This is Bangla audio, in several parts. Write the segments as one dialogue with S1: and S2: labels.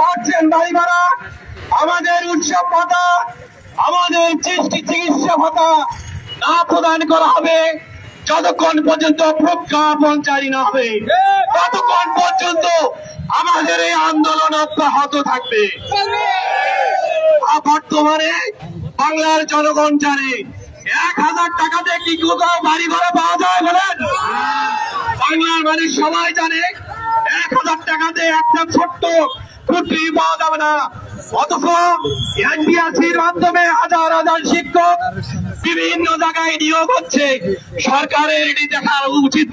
S1: পাচ্ছেন বাড়ি ভাড়া আমাদের উৎসব ভাতা, আমাদের চিকিৎসা ভাতা না প্রদান করা হবে। যতক্ষণ পর্যন্ত প্রজ্ঞাপন জারি না হবে, ততক্ষণ পর্যন্ত আমাদের এই আন্দোলন অব্যাহত থাকবে। বর্তমানে বাংলার জনগণ জানে, এক হাজার টাকাতে কি কোথাও বাড়ি ভাড়া পাওয়া যায় বলেন? বাংলার মানুষ সবাই জানে, এক হাজার টাকাতে একটা ছোট্ট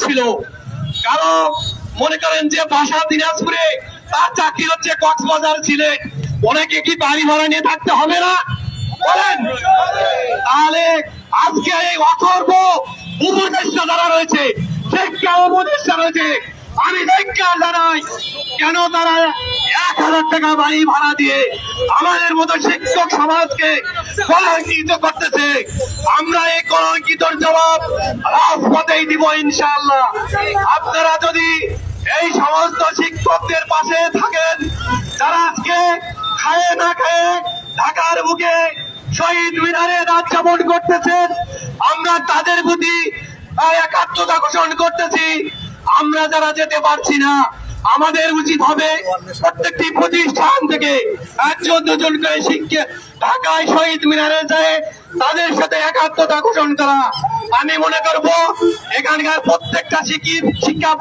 S1: ছিল। দিনাজপুরে তার চাকরি হচ্ছে কক্সবাজার সিলেট। ওনাকে কি বাড়ি ভাড়া নিয়ে থাকতে হবে না? বলেন। তাহলে আজকে এই অথর্ব উপদেষ্টা যারা রয়েছে, শিক্ষা উপদেষ্টা রয়েছে আমি শিক্ষা জানাই কেন তারা এক হাজার টাকা বাড়ি ভাড়া দিয়ে আমাদের মতো শিক্ষক সমাজকে কলঙ্কিত করতেছে? আমরা এই কলঙ্কিতর জবাব রাজপথেই দিব ইনশাআল্লাহ। আপনারা যদি এই সমস্ত শিক্ষকদের পাশে থাকেন যারা আজকে খায়ে না খায়ে ঢাকার বুকে শহীদ মিনারে রাত যাপন করতেছেন। আমরা তাদের প্রতি একাত্মতা ঘোষণ করতেছি। আমরা যারা যেতে পারছি না, আমাদের উচিত হবে প্রত্যেকটি প্রতিষ্ঠান থেকে একজন দুজন করে শিক্ষা ঢাকায় শহীদ মিনারে যায় তাদের সাথে একাত্মতা ঘোষণ করা। আমি মনে করব, এখানকার প্রত্যেকটা শিক্ষি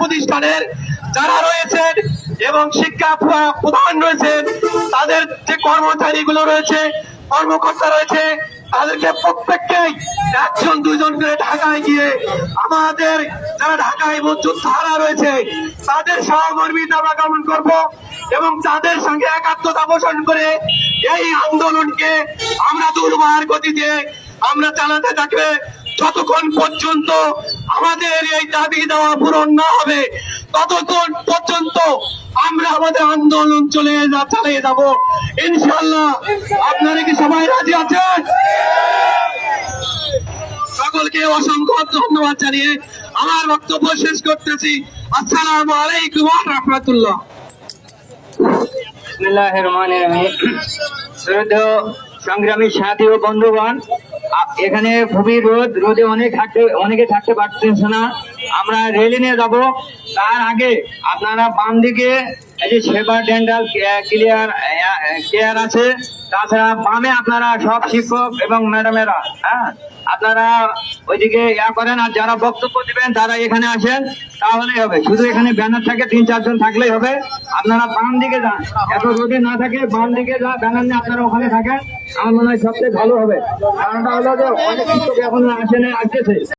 S1: প্রতিষ্ঠানের যারা রয়েছেন এবং শিক্ষা প্রধান রয়েছেন, তাদের কর্মচারীগুলো রয়েছে, কর্মকর্তা রয়েছে। তাদেরকে প্রত্যেককেই একজন দুজন করে ঢাকায় গিয়ে আমাদের যারা ঢাকায় যোদ্ধারা রয়েছে, তাদের সহকর্মীতে গমন করব এবং তাদের সঙ্গে একাত্মতা পোষণ করে এই আন্দোলনকে আমরা দুর্বার গতিতে আমরা চালাতে থাকবে। যতক্ষণ পর্যন্ত আমাদের এই দাবি দেওয়া পূরণ না হবে ততক্ষণ পর্যন্ত আমরা আমাদের আন্দোলন চলে চালিয়ে যাব। ইনশাল্লাহ আপনারা কি সবাই রাজি আছেন? সকলকে অসংখ্য ধন্যবাদ জানিয়ে আমার বক্তব্য শেষ করতেছি। আসসালামু আলাইকুম রাহমাতুল্লাহ।
S2: সংগ্রামী সাথী ও বন্ধুগণ এখানে খুবই রোদ, রোদে অনেক থাকতে অনেকে থাকতে পারতেছে না। আমরা রেলি নিয়ে যাব। তার আগে আপনারা বাম দিকে এই যে সেবা ডেন্টাল ক্লিয়ার কেয়ার আছে। তাছাড়া বামে আপনারা সব শিক্ষক এবং ম্যাডামেরা হ্যাঁ? আপনারা ওইদিকে ইয়া করেন আর যারা বক্তব্য দিবেন তারা এখানে আসেন, তাহলেই হবে। শুধু এখানে ব্যানার থাকে, তিন, চারজন থাকলেই হবে। আপনারা বাম দিকে যান। এত রোদে না থাকে বাম দিকে যা ব্যানার নিয়ে আপনারা ওখানে থাকেন, আমার মনে হয় সবচেয়ে ভালো হবে। কারণটা হলো যে অনেক শিক্ষক এখন আসেন, আসতেছে।